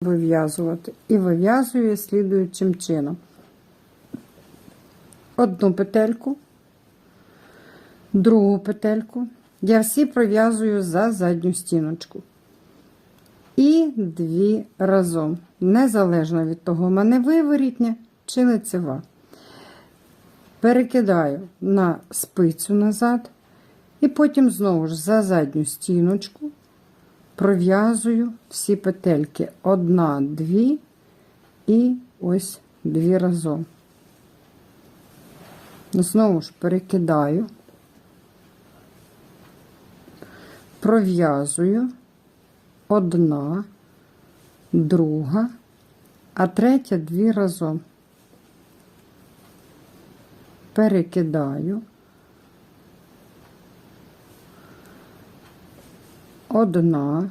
вив'язувати. І вив'язую слідуючим чином. Одну петельку, другу петельку. Я всі пров'язую за задню стіночку. І дві разом. Незалежно від того, в мене виворітня чи лицева. Перекидаю на спицю назад. І потім знову ж за задню стіночку пров'язую всі петельки. Одна, дві і ось дві разом. Знову ж перекидаю, пров'язую одна, друга, а третя дві разом. Перекидаю. одна